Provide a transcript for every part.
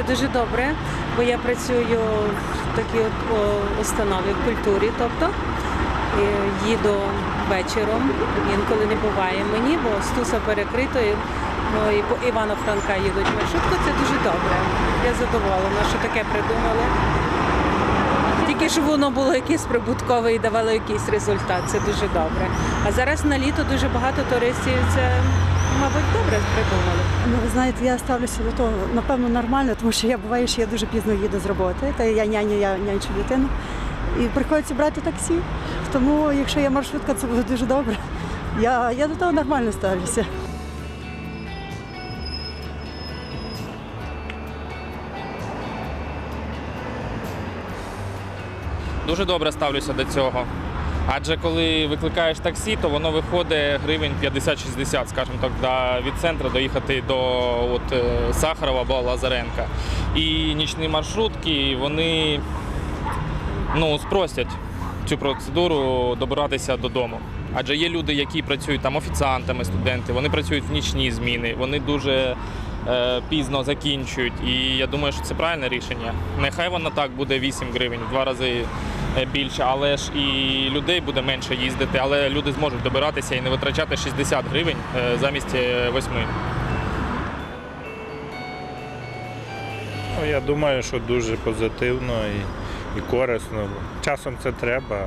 Це дуже добре, бо я працюю в такій от установі в культурі, тобто їду вечором. Інколи не буває мені, бо стуса перекрито. Ну, і по Івано Франка їдуть маршрутку, Це дуже добре. Я задоволена, що таке придумали. Тільки щоб воно було якесь прибуткове і давало якийсь результат. Це дуже добре. А зараз на літо дуже багато туристів. Це, мабуть, добре придумали. Ну, ви знаєте, я ставлюся до того, напевно, нормально, тому що я буваю, що я дуже пізно їду з роботи, та я няню, я нянчу дитину. І приходиться брати таксі. Тому, якщо є маршрутка, це буде дуже добре. Я, я до того нормально ставлюся. Дуже добре ставлюся до цього. Адже коли викликаєш таксі, то воно виходить гривень 50-60, скажімо так, від центру доїхати до от, е, Сахарова або Лазаренка. І нічні маршрутки вони ну, спростять цю процедуру добиратися додому. Адже є люди, які працюють там офіціантами, студенти, вони працюють в нічні зміни, вони дуже пізно закінчують. І я думаю, що це правильне рішення. Нехай воно так буде 8 гривень, в два рази е, більше, але ж і людей буде менше їздити, але люди зможуть добиратися і не витрачати 60 гривень е, замість 8. Ну, я думаю, що дуже позитивно і, і корисно. Часом це треба.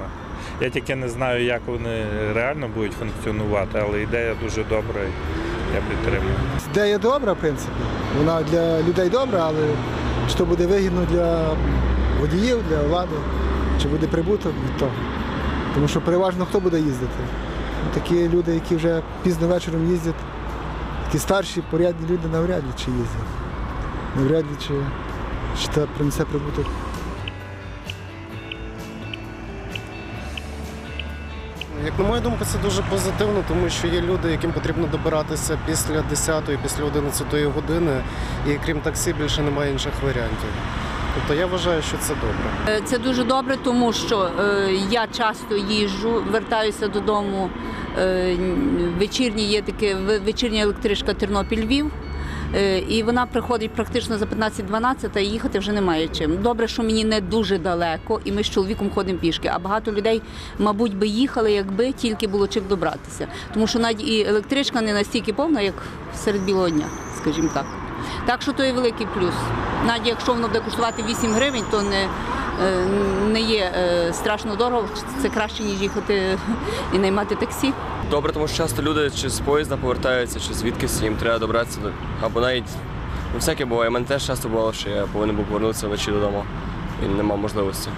Я тільки не знаю, як вони реально будуть функціонувати, але ідея дуже добра. Я підтримую. Ідея добра, в принципі. Вона для людей добра, але то буде вигідно для водіїв, для влади, чи буде прибуток від того. Тому що переважно хто буде їздити? Такі люди, які вже пізно вечором їздять, такі старші, порядні люди навряд чи їздять. Навряд ли чи, чи це принесе прибуток. Як на мою думку, це дуже позитивно, тому що є люди, яким потрібно добиратися після 10-ї, після 11-ї години, і крім таксі більше немає інших варіантів. Тобто я вважаю, що це добре. Е, Це дуже добре, тому що е, я часто їжджу, вертаюся додому. Е, вечірні є таке вечірня електричка Тернопіль-Львів. Е, І вона приходить практично за 15-12, і їхати вже немає чим. Добре, що мені не дуже далеко, і ми з чоловіком ходимо пішки. А багато людей, мабуть, би їхали, якби тільки було чим добратися. Тому що навіть і електричка не настільки повна, як серед білого дня, скажімо так. Так що то є великий плюс. Навіть якщо воно буде коштувати 8 гривень, то не, е, не є е, страшно дорого. Це краще, ніж їхати і наймати таксі. Добре, тому що часто люди чи з поїзда повертаються, чи звідкись їм треба добратися до або навіть ну, всяке буває. У мене теж часто бувало, що я повинен був повернутися вночі додому і нема можливості.